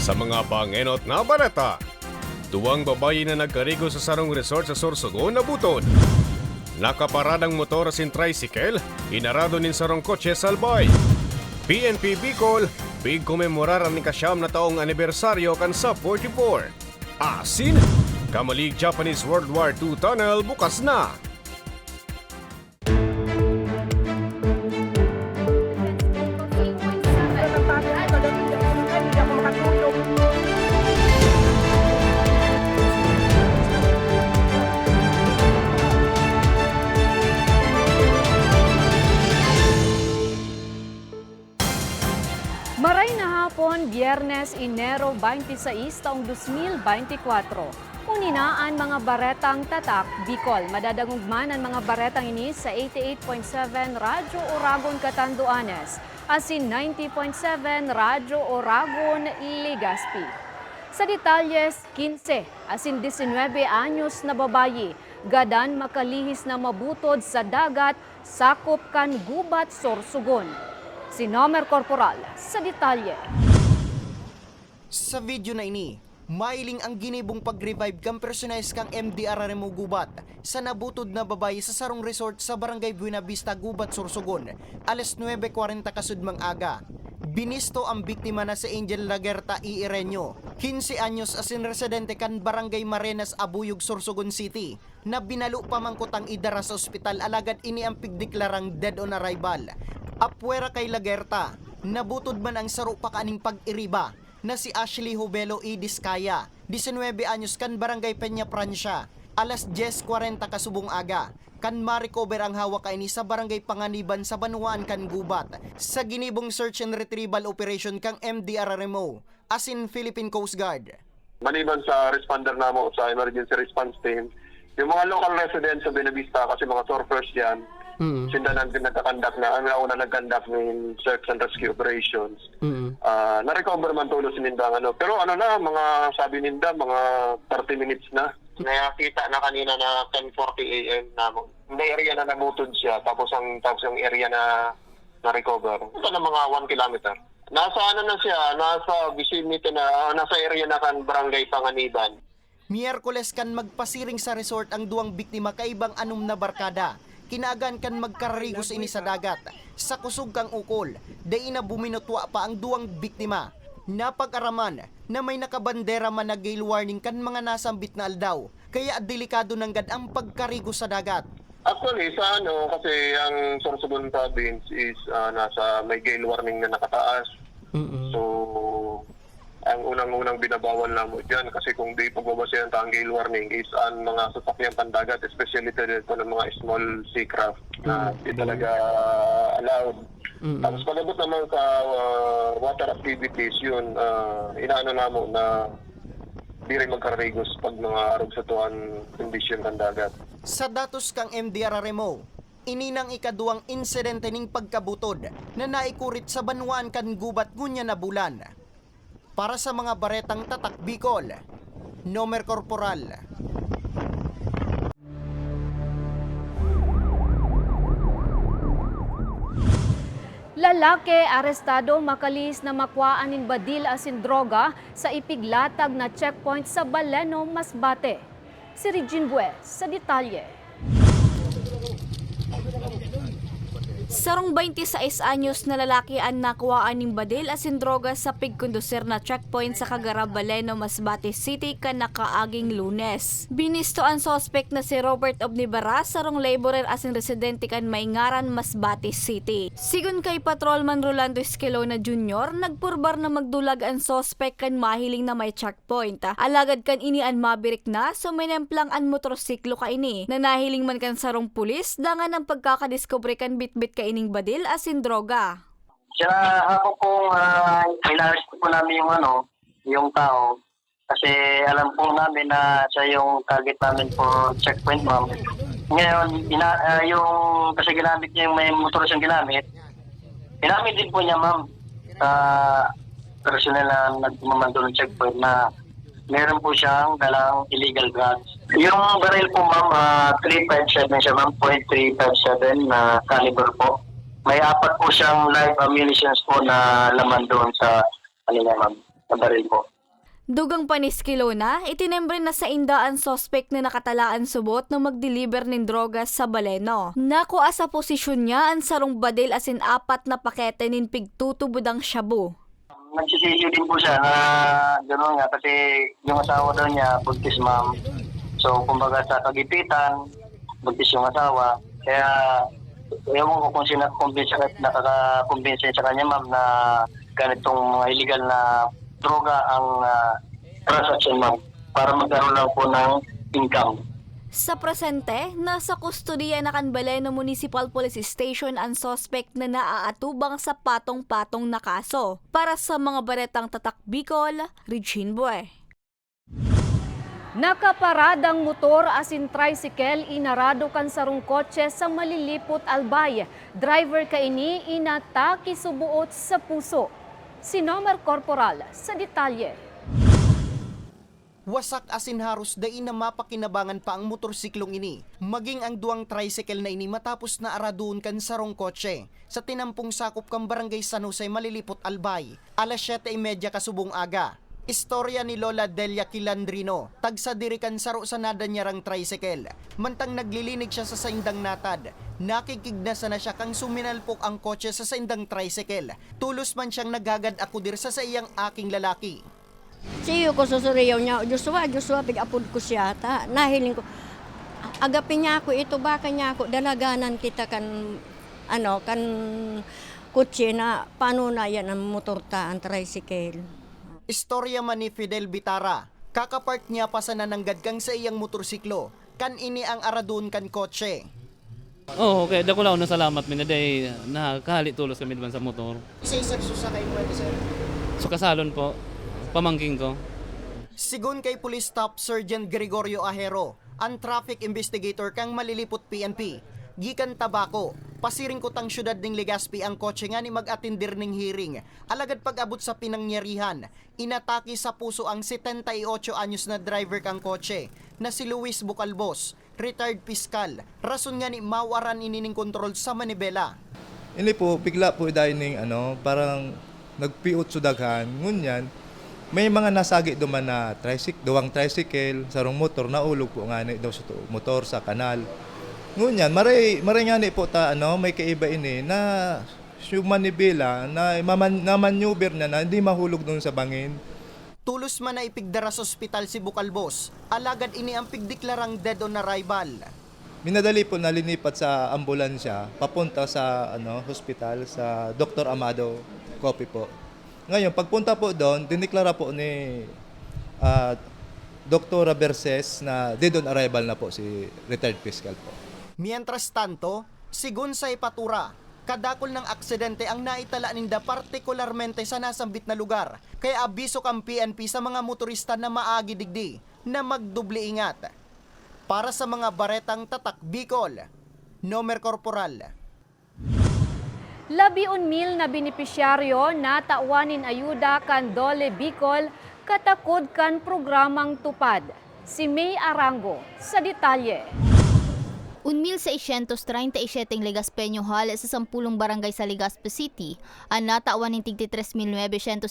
Sa mga pangenot na baleta, duwang babae na nagkarigo sa sarong resort sa Sorsogon na buton. Nakaparadang motor sin tricycle, inarado nin sarong kotse salbay. PNP Bicol, big kumemorar ang ikasyam na taong anibersaryo kan sa 44. Asin, Kamalig Japanese World War II Tunnel bukas na. Hapon, Biyernes, Enero 26, taong 2024. Uninaan mga baretang tatak, Bicol. Madadangugman ang mga baretang ini sa 88.7 Radyo Oragon Catanduanes, asin 90.7 Radyo Oragon Legazpi. Sa detalyes, 15, asin 19 anyos na babayi, gadan makalihis na mabutod sa dagat, sakop kan gubat sorsugon. Si Nomer Corporal sa detalye. Sa video na ini, mailing ang ginibong pag-revive kang personalis kang MDR Remo Gubat sa nabutod na babae sa sarong resort sa Barangay Buena Vista, Gubat, Sorsogon, alas 9.40 kasudmang aga. Binisto ang biktima na si Angel Lagerta I. Irenyo, 15 anyos asin residente kan Barangay Marenas, Abuyog, Sorsogon City, na binalo pamangkotang idara sa ospital alagad ini ang pigdeklarang dead on arrival. Apwera kay Lagerta, nabutod man ang saro pa kaning pag-iriba na si Ashley Hubelo E. Diskaya, 19 anyos kan Barangay Peña Francia, alas 10.40 kasubong aga, kan ma-recover ang hawak kaini sa Barangay Panganiban sa Banuan kan Gubat, sa ginibong search and retrieval operation kang MDRRMO, as in Philippine Coast Guard. maliban sa responder namo sa emergency response team, yung mga local residents sa Benavista kasi mga surfers yan, sila nag nagkakandak na, ang una nagkandak ng search and rescue operations. Ah, na-recover man tulos ninda ang ano. Pero ano na, mga sabi ninda, mga 30 minutes na. Nakita na kanina na 10.40 a.m. na may area na nabutod siya, tapos ang tapos yung area na na-recover. Ito na mga 1 kilometer. Nasa ano na siya, nasa vicinity na, nasa area na kan Barangay Panganiban. Miyerkules kan magpasiring sa resort ang duwang biktima kaibang anum na barkada. Kinaagan kan magkararigos ini sa dagat. Sa kusog kang ukol, day na buminutwa pa ang duwang biktima. Napag-araman na may nakabandera man na gale warning kan mga nasambit na aldaw. Kaya delikado ng gad ang pagkarigos sa dagat. Actually, sa ano, kasi ang Sorsogon province is ah, nasa may gale warning na nakataas. So, ang unang-unang binabawal na mo dyan kasi kung di pagbabasehan ta ang gale warning is ang mga sasakyan pandagat, especially to, to ng mga small seacraft na di talaga allowed. Tapos pagabot naman sa ah, water activities, yun, ah, inaano na mo na di rin magkarigos pag mga arog sa tuwan condition ng dagat. Sa datos kang MDRRMO, ininang ikaduang insidente ning pagkabutod na naikurit sa banwaan kan gubat ngunya na bulan. Para sa mga baretang tatak Bicol, Nomer Corporal. Lalaki arestado makalis na makwaan in badil asin droga sa ipiglatag na checkpoint sa Baleno, Masbate. Si Regine Bues sa detalye. Sarong 26 anyos na lalaki ang nakuhaan ng badil asin droga sa pigkondusir na checkpoint sa Kagarab, Baleno, Masbate City kan nakaaging lunes. Binisto ang sospek na si Robert Obnibara sarong laborer asin residente kan Maingaran, Masbate City. Sigun kay Patrolman Rolando Escalona Jr., nagpurbar na magdulag ang sospek kan mahiling na may checkpoint. Alagad kan ini ang mabirik na so minemplang ang motorsiklo ka ini. Na nahiling man kan sarong pulis, dangan ang pagkakadiscovery kan bitbit ka ining badil asin droga. Siya ako po uh, inarest po namin yung ano, yung tao. Kasi alam po namin na siya yung target namin for checkpoint ma'am. Ngayon, ina, ah, yung kasi ginamit niya yung may motor siyang ginamit, ginamit din po niya ma'am sa personal na nagmamando ng checkpoint na meron po siyang dalang illegal drugs. Yung baril po ma'am, ah, 357 siya ma'am, .357 na caliber po. May apat po siyang live ammunitions po na laman doon sa kanila ma'am. na baril po. Dugang paniskilo na, itinembre na sa indaan sospek na nakatalaan subot na mag-deliver ng drogas sa Baleno. Nakuha sa posisyon niya ang sarong badil asin apat na pakete nin pigtutubod shabu. Nagsisisi din po siya na gano'n nga kasi yung asawa daw niya, buntis ma'am. So, kumbaga sa kagipitan, buntis yung asawa. Kaya, ewan ko kung sino kumbinsa, nakaka-kumbinsa sa kanya ma'am na ganitong mga illegal na droga ang uh, transaction ma'am para magkaroon lang po ng income. Sa presente, nasa kustodiya na kan Baleno Municipal Police Station ang suspect na naaatubang sa patong-patong na kaso. Para sa mga baretang tatak Bicol, Regine Bue. Nakaparadang motor asin tricycle inarado kan sarong kotse sa malilipot albay. Driver ka ini inataki subuot sa puso. Si Nomer Corporal sa detalye. Wasak asin haros dain na mapakinabangan pa ang motorsiklong ini. Maging ang duwang tricycle na ini matapos na araduon kan sarong kotse. Sa tinampong sakop kang barangay San Jose Malilipot Albay. Alas 7.30 kasubong aga. Istorya ni Lola Delia Kilandrino, tagsa dirikan saro sa nada niyarang tricycle. Mantang naglilinig siya sa saindang natad, nakikignasan na siya kang suminalpok ang kotse sa saindang tricycle. Tulos man siyang nagagad akudir sa sa iyang aking lalaki. Siyo ko susuriyaw niya, Joshua, Joshua, pig-apod ko siya, ta, nahiling ko. Agapin niya ako, ito baka niya ako, dalaganan kita kan, ano, kan kutsi na, paano na yan ang motor ta, ang tricycle. Istorya man ni Fidel Bitara. Kakapark niya pa sa nananggad kang sa iyang motorsiklo. Kan ini ang aradun kan kotse. Oo, okay. Dako lang na salamat mi na day nakakahali tulos kami diban sa motor. Isa-isa susakay mo sir. So kasalon po, pamangking ko. Sigun kay Police Staff Sergeant Gregorio Ahero, ang traffic investigator kang malilipot PNP. Gikan tabako, pasiring ko tang syudad ning Legazpi ang kotse nga ni mag-atindir ning hearing. Alagad pag-abot sa pinangyarihan, inatake sa puso ang 78 anyos na driver kang kotse na si Luis Bucalbos, retired piskal. Rason nga ni mawaran inining kontrol sa Manibela. Ini po, bigla po dahil ning ano, parang nagpiot sudaghan. Ngunyan, may mga nasagi duman na tricycle, duwang tricycle, sarong motor, naulog po nga ni daw sa to- motor sa kanal. Ngunyan, maray, maray nga ni po ta, ano, may kaiba ini na human ni Bela na, maman, na maneuver na na hindi mahulog doon sa bangin. Tulos man na ipigdara sa ospital si Bucalbos, alagad ini ang pigdeklarang dead on arrival. Minadali po na linipat sa ambulansya papunta sa ano hospital sa Dr. Amado Copy po. Ngayon, pagpunta po doon, diniklara po ni ah, Dr. Berses na dead on arrival na po si retired fiscal po. Mientras tanto, sigun sa ipatura, kadakol ng aksidente ang naitala ninda partikularmente sa nasambit na lugar. Kaya abiso ang PNP sa mga motorista na maagi digdi na magdubli ingat. Para sa mga baretang tatak Bicol, Nomer Corporal. Labiun mil na benepisyaryo na taawanin ayuda kan Dole Bicol katakod kan programang tupad. Si May Arango sa detalye. Unmil sa 637 Legaspeño Hall sa sampulong barangay sa Legazpi City, ang natawan ng tigti 3,950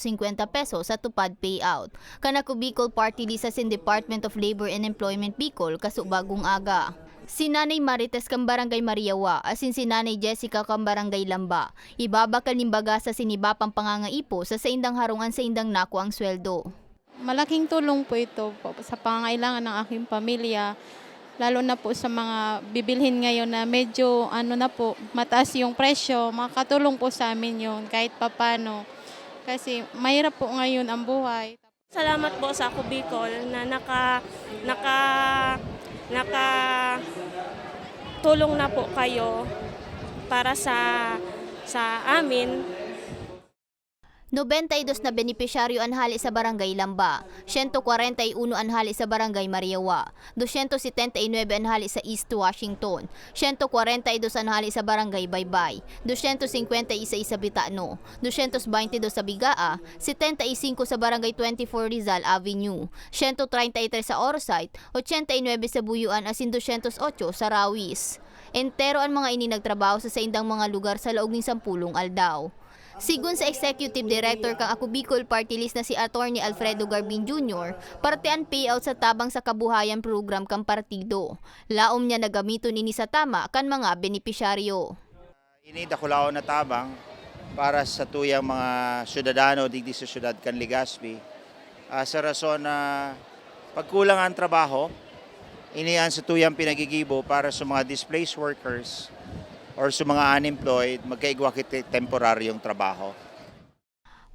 pesos sa tupad payout. Kanako Bicol Party List sa sin Department of Labor and Employment Bicol kaso bagong aga. Si Nanay Marites kang Barangay Mariawa, asin si Nanay Jessica kang Barangay Lamba. Ibabakal nimbaga sa sinibapang pangangaipo sa saindang harungan sa indang nako ang sweldo. Malaking tulong po ito po sa pangangailangan ng aking pamilya, lalo na po sa mga bibilhin ngayon na medyo ano na po, mataas yung presyo, makakatulong po sa amin yun kahit papano. Kasi mahirap po ngayon ang buhay. Salamat po sa ako Bicol na naka naka naka tulong na po kayo para sa sa amin 92 na benepisyaryo anhali sa Barangay Lamba, 141 anhali sa Barangay Mariawa, 279 anhali sa East Washington, 142 anhali sa Barangay Baybay, 251 sa Bitano, 222 sa Bigaa, 75 sa Barangay 24 Rizal Avenue, 133 sa Orsite, 89 sa Buyuan asin 208 sa Rawis. Entero ang mga ini nagtrabaho sa saindang mga lugar sa laog ng sampulong aldaw. Sigun sa Executive Director kang Ako Bicol Party List na si Attorney Alfredo Garbin Jr., partean payout sa tabang sa kabuhayan program kang partido. Laom niya na gamiton ini sa tama kan mga benepisyaryo. Ini dakulao na tabang para sa tuyang mga syudadano digdi sa syudad kan Legazpi. Ah, sa rason na pagkulang ang trabaho, iniyan sa tuyang pinagigibo para sa mga displaced workers or sa mga unemployed, magkaigwa temporaryong trabaho.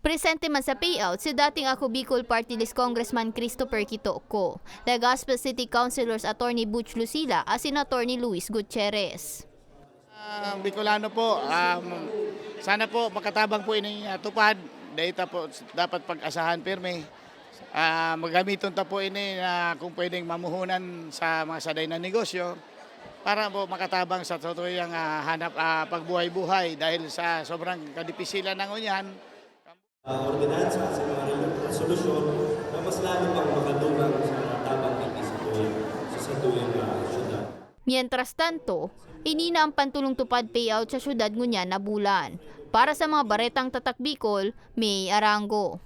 Presente man sa payout si dating Ako Bicol Party List Congressman Christopher Quitoco, Legazpi City Councilors Attorney Butch Lucila at Senator ni Luis Gutierrez. Ah, Bicolano po, um, sana po makatabang po ini uh, tupad. Dahita po dapat pag-asahan pirme. Ah, magamiton ta po ini na kung pwedeng mamuhunan sa mga saday na negosyo para po makatabang sa tutuyang ah, hanap ah, pagbuhay-buhay dahil sa sobrang kadipisilan ng unyan. ordinansa sa mga resolusyon na mas lalo pang makadungan sa tabang hindi sa satuyang uh, syudad. Mientras tanto, inina ang pantulong tupad payout sa syudad ngunya na bulan. Para sa mga baretang tatak Bicol, May Arango.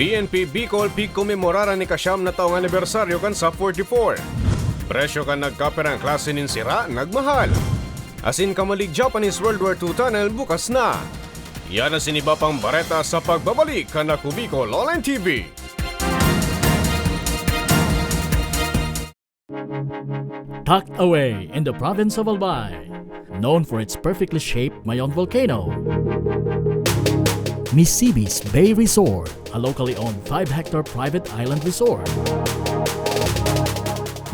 PNP Bicol pig komemorara ni kasyam na taong anibersaryo kan sa 44. Presyo kan nagkaperang klase nin sira, nagmahal. Asin kamalig Japanese World War II tunnel bukas na. Yan ang siniba pang bareta sa pagbabalik kan na Bicol Online TV. tucked away in the province of Albay, known for its perfectly shaped Mayon volcano. Misibis Bay Resort, a locally owned 5-hectare private island resort.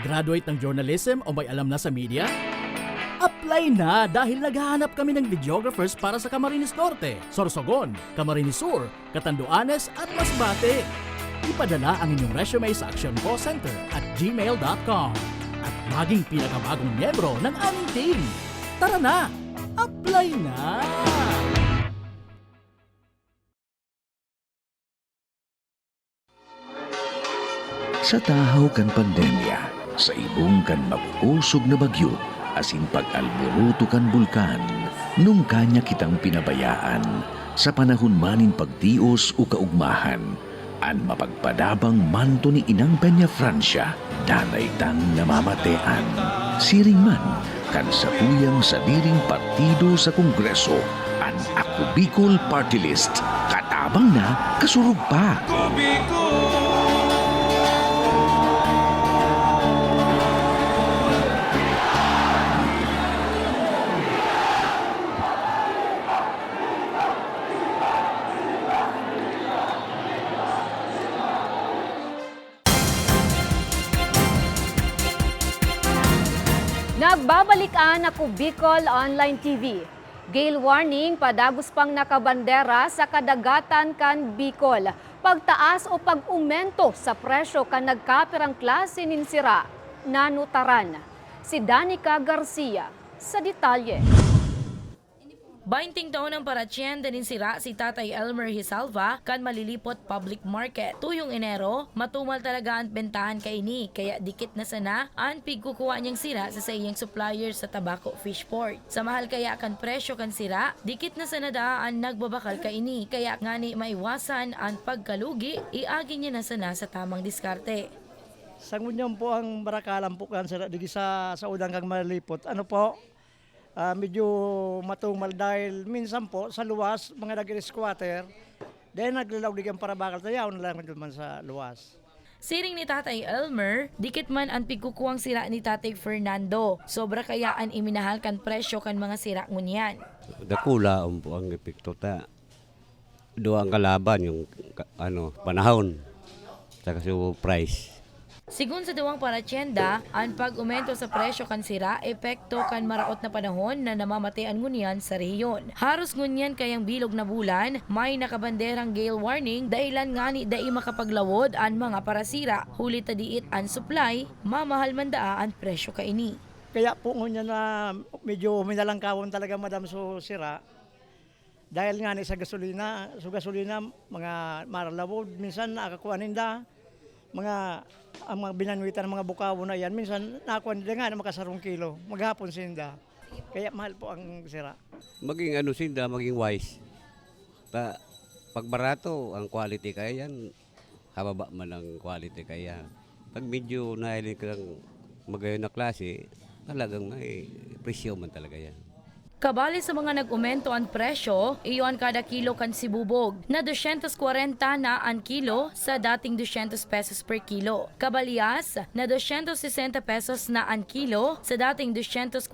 Graduate ng journalism o may alam na sa media? Apply na dahil naghahanap kami ng videographers para sa Camarines Norte, Sorsogon, Camarines Sur, Catanduanes at Masbate. Ipadala ang inyong resume sa Action Call Center at gmail.com at maging pinakabagong miyembro ng aming team. Tara na! Apply na! Sa tahaw kan pandemya, sa ibong kan mapusog na bagyo, asin pag-alboruto kan bulkan, nung kanya kitang pinabayaan, sa panahon manin pagtios o kaugmahan, an mapagpadabang manto ni Inang Peña Francia, danay tang namamatean. Siring man, kan sa tuyang sa diring partido sa Kongreso, an Ako Bicol Party List, katabang na kasurug pa. Nagbabalikan ako Bicol Online TV. Gale warning, padagos pang nakabandera sa kadagatan kan Bicol. Pagtaas o pag-umento sa presyo kan nagkapirang klase nin sira, nanutaran. Si Danica Garcia sa detalye. 20 taon ang paratsyen din sira si Tatay Elmer Hisalva kan malilipot public market. Tuyong Enero, matumal talaga ang bentahan kay ini kaya dikit na sana ang pigkukuha niyang sira sa sa iyang supplier sa Tabaco Fishport. Sa mahal kaya kan presyo kan sira, dikit na sana da ang nagbabakal kay ini kaya ngani maiwasan ang pagkalugi, iagi niya na sana sa tamang diskarte. Sangunyan po ang barakalan po kan sa digi sa sa udang kang malipot. Ano po? Ah, medyo matumal dahil minsan po sa luwas, mga nag-squatter, dahil naglalawdig ang para bakal tayaw na lang naman sa luwas. Siring ni Tatay Elmer, dikit man ang pigkukuwang sira ni Tatay Fernando. Sobra kayaan iminahal kan presyo kan mga sira ngunyan. Dakula ang po ang epekto ta. Ang kalaban yung ano panahon sa price. Sigun sa duwang paratyenda, ang pag-umento sa presyo kan sira, epekto kan maraot na panahon na namamatayan ngunyan sa rehiyon. Haros ngunyan kayang bilog na bulan, may nakabanderang gale warning dahilan nga ni dai makapaglawod ang mga parasira. Huli tadiit ang supply, mamahal man daa ang presyo kaini. Kaya po ngunya na medyo minalangkawon talaga madam so sira. Dahil nga ni sa gasolina, sa gasolina, mga maralawod, minsan nakakuhanin da, mga ang mga binanwitan ng mga bukawo na yan, minsan nakakuha nila nga na makasarong kilo, maghapon sinda. Kaya mahal po ang sira. Maging ano sinda, maging wise. Pa, pag barato, ang quality kaya yan, hababa man ang quality kaya. Pag medyo nahiling kang magayon na klase, talagang may presyo man talaga yan. Kabali sa mga nag-umento ang presyo, iyon kada kilo kan sibubog na 240 na ang kilo sa dating 200 pesos per kilo. Kabalias na 260 pesos na ang kilo sa dating 240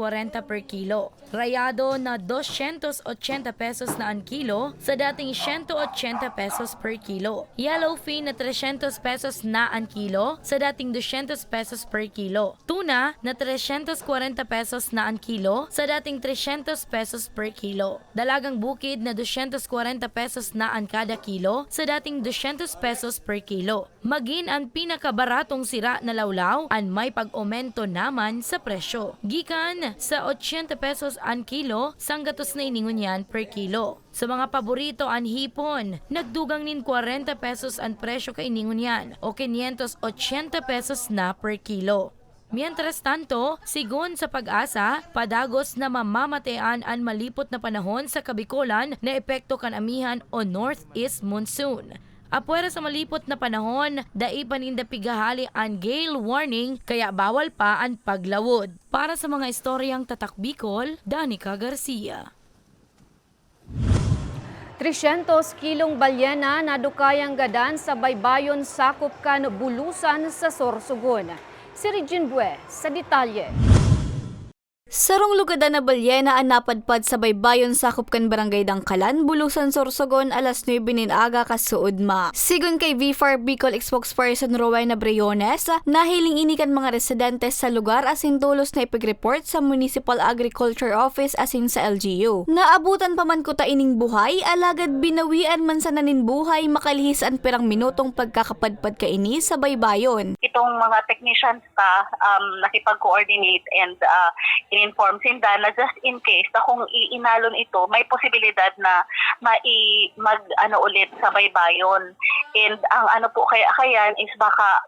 per kilo. Rayado na 280 pesos na ang kilo sa dating 180 pesos per kilo. Yellowfin na 300 pesos na ang kilo sa dating 200 pesos per kilo. Tuna na 340 pesos na ang kilo sa dating 300 pesos per kilo. Dalagang bukid na 240 pesos na ang kada kilo sa dating 200 pesos per kilo. Magin ang pinakabaratong sira na lawlaw ang may pag-aumento naman sa presyo. Gikan sa 80 pesos ang kilo sanggatos na iningunyan per kilo. Sa mga paborito ang hipon, nagdugang nin 40 pesos ang presyo kay iningunyan o 580 pesos na per kilo. Mientras tanto, sigon sa pag-asa, padagos na mamamatean ang malipot na panahon sa Kabikolan na epekto kan amihan o northeast monsoon. Apwera sa malipot na panahon, dai paninda pigahali ang gale warning kaya bawal pa ang paglawod. Para sa mga istoryang tatak Bicol, Danica Garcia. 300 kilong balyena na dukayang gadan sa baybayon sakop kan bulusan sa Sorsogon. Si Regine Bue sa detalye. Sarong lugada na balyena ang napadpad sa baybayon sakop kan barangay Dangkalan, Bulusan, Sorsogon, alas 9 nin aga kasuod ma. Sigon kay V4 Bicol spokesperson Rowena Briones, nahiling ini kan mga residente sa lugar asin tulos na ipag-report sa Municipal Agriculture Office asin sa LGU. Naabutan pa man ko ta ining buhay, alagad binawian man sa nanin buhay makalihis ang pirang minutong pagkakapadpad ka ini sa baybayon. itong mga technicians ka um, nakipag-coordinate and uh, in-inform sinda na just in case na kung iinalon ito, may posibilidad na mai mag ano ulit sa baybayon. And ang ano po kaya kayan is baka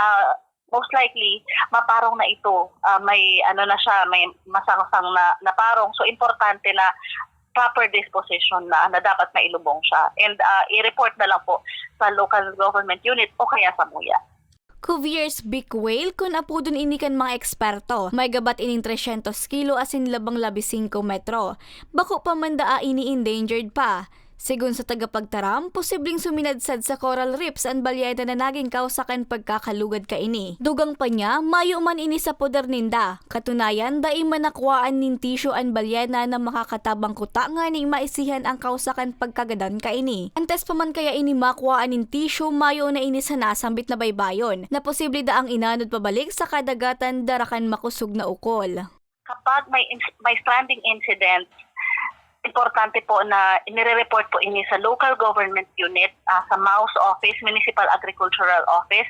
uh, most likely maparong na ito. Uh, may ano na siya, may masangsang na, na parong. So importante na proper disposition na, na dapat mailubong siya. And uh, i-report na lang po sa local government unit o kaya sa MUYA. Cuvier's Big Whale kun apo dun inikan mga eksperto. May gabat ining 300 kilo asin labang labi 5 metro. Bako pa man daa ini endangered pa. Sigun sa tagapagtaram, posibleng suminadsad sa coral reefs ang balyeta na naging kausakan pagkakalugad ka ini. Dugang pa niya, mayo man ini sa poder ninda. Katunayan, dai manakwaan nin tisyo ang balyena na makakatabang kuta nga ning maisihan ang kausakan pagkagadan ka ini. Antes pa man kaya ini makwaan nin tisyo, mayo na ini sa nasambit na baybayon, na posible da ang inanod pabalik sa kadagatan darakan makusog na ukol. kapag may may stranding incident, importante po na inire-report po ini sa local government unit, ah, sa MAUS office, Municipal Agricultural Office,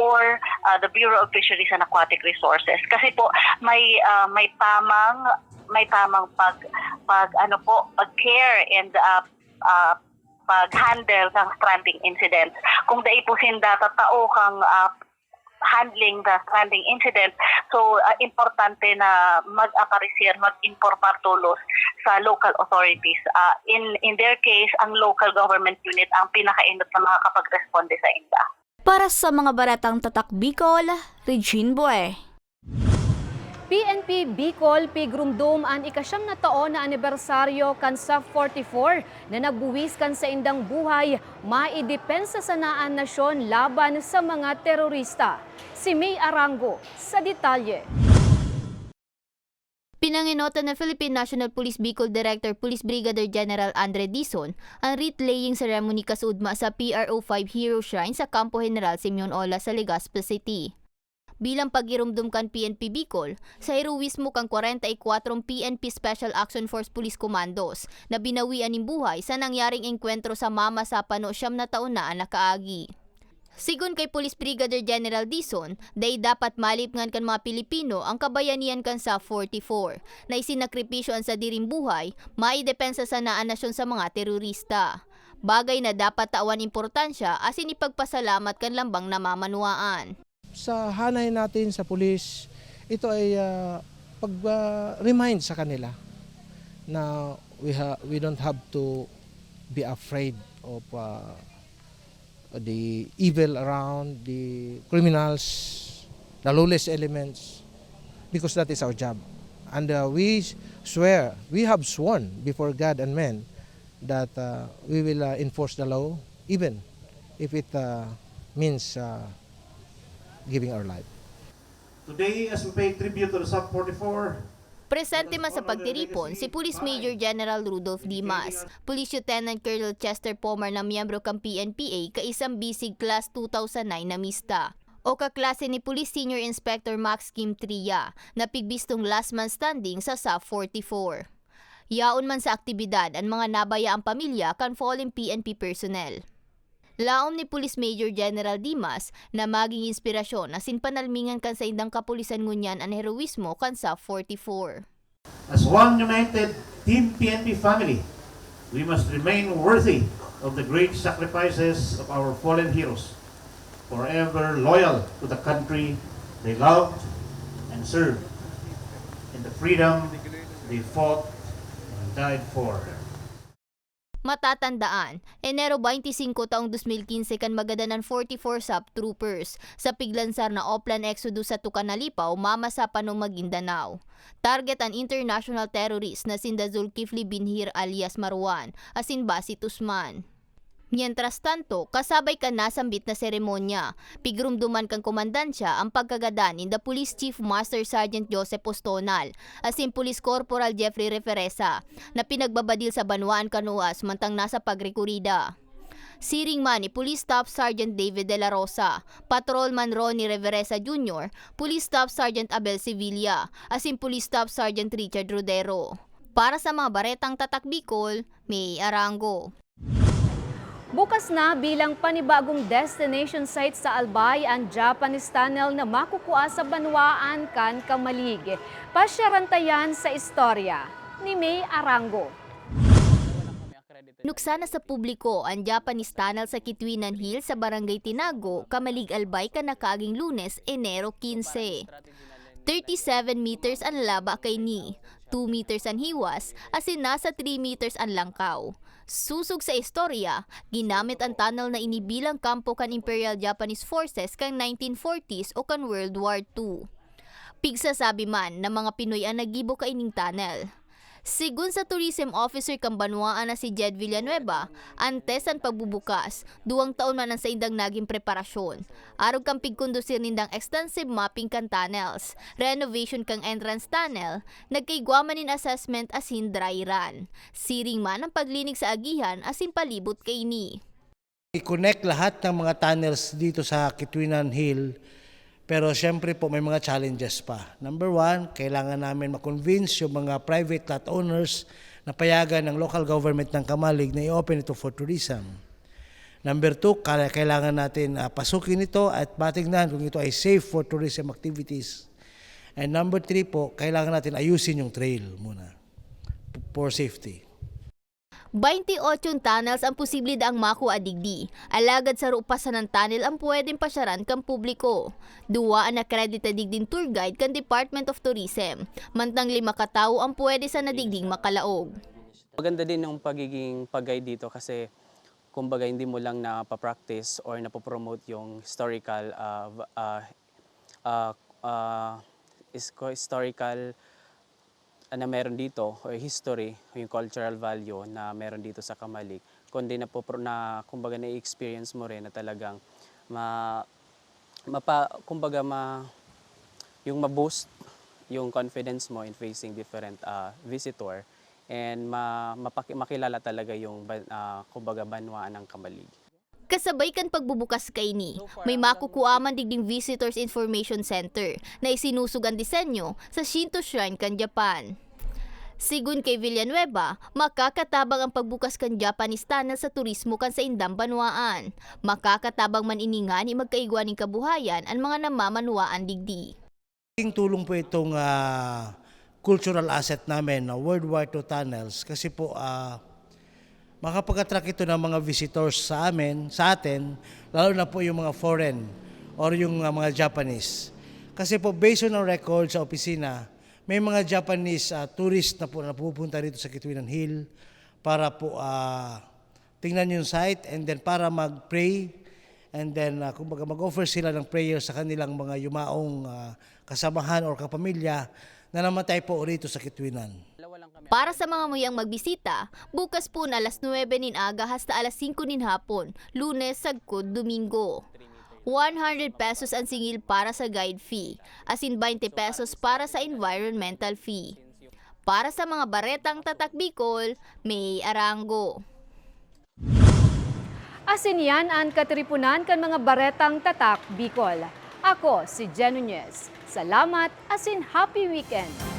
or ah, the Bureau of Fisheries and Aquatic Resources. Kasi po may ah, may tamang may tamang pag pag ano po, pag-care and ah, ah, pag-handle ng stranding incidents. Kung dai po sinda tatao kang ah, handling the stranding incident. So, uh, importante na mag-aparisir, mag-informar tulos sa local authorities. Uh, in in their case, ang local government unit ang pinakainot na makakapag-responde sa INDA. Para sa mga baratang tatak Bicol, Regine Bue. PNP Bicol pigrumdum an ikasyam na taon na anibersaryo kan sa 44 na nagbuwis kan sa indang buhay maidepensa sa naan nasyon laban sa mga terorista. Si May Arango sa detalye. Pinanginota ng Philippine National Police Bicol Director Police Brigadier General Andre Dizon ang wreath-laying ceremony kasudma sa PRO 5 Hero Shrine sa Campo General Simeon Ola sa Legazpi City. Bilang pagirumdum kan PNP Bicol, sa heroismo kang 44 PNP Special Action Force Police Commandos na binawian ng buhay sa nangyaring engkwentro sa Mama sa pano siyam na taon na ang nakaagi. Sigon kay Police Brigadier General Dizon, day dapat malipngan kan mga Pilipino ang kabayanihan kan sa 44 na isinakripisyoan sa diring buhay, maidepensa sa naan nasyon sa mga terorista. Bagay na dapat tawan importansya asin ipagpasalamat kan lambang namamanuaan. Sa hanay natin sa pulis, ito ay ah, pag-remind sa kanila na we, ha- we don't have to be afraid of ah, the evil around, the criminals, the lawless elements, because that is our job. And uh, we swear, we have sworn before God and men that uh, we will uh, enforce the law, even if it uh, means uh, giving our life. Today, as we pay tribute to the Sub-44, Presente man sa pagtiripon si Police Major General Rudolph Dimas, Police Lieutenant Colonel Chester Pomar na miyembro kang PNPA kaisang bisig class 2009 na mista. O kaklase ni Police Senior Inspector Max Kim Tria na pigbistong last man standing sa SAF 44. Yaon man sa aktibidad ang mga nabaya ang pamilya kan fallen PNP personnel. Laom ni Police Major General Dimas na maging inspirasyon asin panalmingan kan sa indang kapulisan ngunyan ang heroismo kan sa 44. as one united Team PNP family, we must remain worthy of the great sacrifices of our fallen heroes, forever loyal to the country they loved and served, and the freedom they fought and died for. Matatandaan, Enero 25 taong 2015 kan magadanan 44 SAP troopers sa piglansar na Oplan Exodus sa Tucanalipaw, Mama sa Panong Maguindanao. Target ang international terrorist na sinda Zulkifli Binhir alias Marwan, asin Basit Usman. Mientras tanto, kasabay ka nasambit na seremonya, pigrumduman kang komandansya ang pagkagadan ni the Police Chief Master Sergeant Joseph Postonal, asin Police Corporal Jeffrey Referesa, na pinagbabadil sa Banwaan Kanuas mantang nasa pagrekurida. Siring man ni Police Staff Sergeant David De La Rosa, Patrolman Ronnie Reveresa Jr., Police Staff Sergeant Abel Sevilla, asin Police Staff Sergeant Richard Rodero. Para sa mga baretang tatak Bicol, May Arango. Bukas na bilang panibagong destination site sa Albay ang Japanese tunnel na makukuha sa Banwaan kan Kamalig. Pasyarantayan sa istorya ni May Arango. Nuksana sa publiko ang Japanese tunnel sa Kitwinan Hill sa Barangay Tinago, Kamalig Albay kanakaging lunes, Enero 15. 37 meters ang laba kay ni, 2 meters ang hiwas, asin nasa 3 meters ang langkaw. Susog sa istorya, ginamit ang tunnel na inibilang kampo kan Imperial Japanese Forces kang 1940s o kan World War II. Pigsasabi man na mga Pinoy ang nagibo ka ining tunnel. Sigun sa tourism officer kang Banwaan na si Jed Villanueva, antes ang pagbubukas, duwang taon man ang sa indang naging preparasyon. Arog kang pigkondusir nindang extensive mapping kan tunnels, renovation kang entrance tunnel, nagkaigwaman in assessment asin dry run. Siring man ang paglinig sa agihan asin palibot kay ni. I-connect lahat ng mga tunnels dito sa Kitwinan Hill pero siyempre po may mga challenges pa. Number one, kailangan namin makonvince yung mga private lot owners na payagan ng local government ng Kamalig na i-open ito for tourism. Number two, kailangan natin ah, pasukin ito at matignan kung ito ay safe for tourism activities. And number three po, kailangan natin ayusin yung trail muna for safety. 28 tunnels ang posible daang makuha digdi. Alagad sa rupasan ng tunnel ang pwedeng pasyaran kang publiko. Duwa ang accredited digding tour guide kan Department of Tourism. Mantang lima katao ang pwede sa nadigding makalaog. Maganda din yung pagiging pag-guide dito kasi kumbaga hindi mo lang napapractice or napopromote yung historical uh, uh, uh, uh, is historical na meron dito, o history, yung cultural value na meron dito sa Kamalig, kundi na po na kumbaga na-experience mo rin na talagang ma mapa kumbaga ma yung ma-boost yung confidence mo in facing different ah, visitor and ma, mapaki- makilala talaga yung ah, kumbaga banwaan ng Kamalig. Kasabay kan pagbubukas kay ni, may makukuaman digding Visitors Information Center na isinusog ang disenyo sa Shinto Shrine kan Japan. Sigun kay Villanueva, makakatabang ang pagbukas kan Japanese tunnel sa turismo kan sa Indang Banwaan. Makakatabang man iningan ni magkaigwaning kabuhayan ang mga namamanwaan digdi. Malaking tulong po itong ah, cultural asset namin na World War II tunnels kasi po ah, makapag-attract ito ng mga visitors sa amin, sa atin, lalo na po yung mga foreign or yung ah, mga Japanese. Kasi po based on our record sa opisina, may mga Japanese ah, tourists na po na pupunta rito sa Kitwinan Hill para po ah, tingnan yung site and then para mag-pray and then uh, kumbaga mag-offer sila ng prayer sa kanilang mga yumaong ah, kasamahan or kapamilya na namatay po rito sa Kitwinan. Para sa mga muyang magbisita, bukas po na alas 9 nin aga hasta alas 5 nin hapon, lunes, sagkod, domingo. 100 pesos ang singil para sa guide fee, as in 20 pesos para sa environmental fee. Para sa mga baretang tatak Bicol, may arango. Asin yan ang katripunan kan mga baretang tatak Bicol. Ako si Jen Nunez. Salamat asin happy weekend!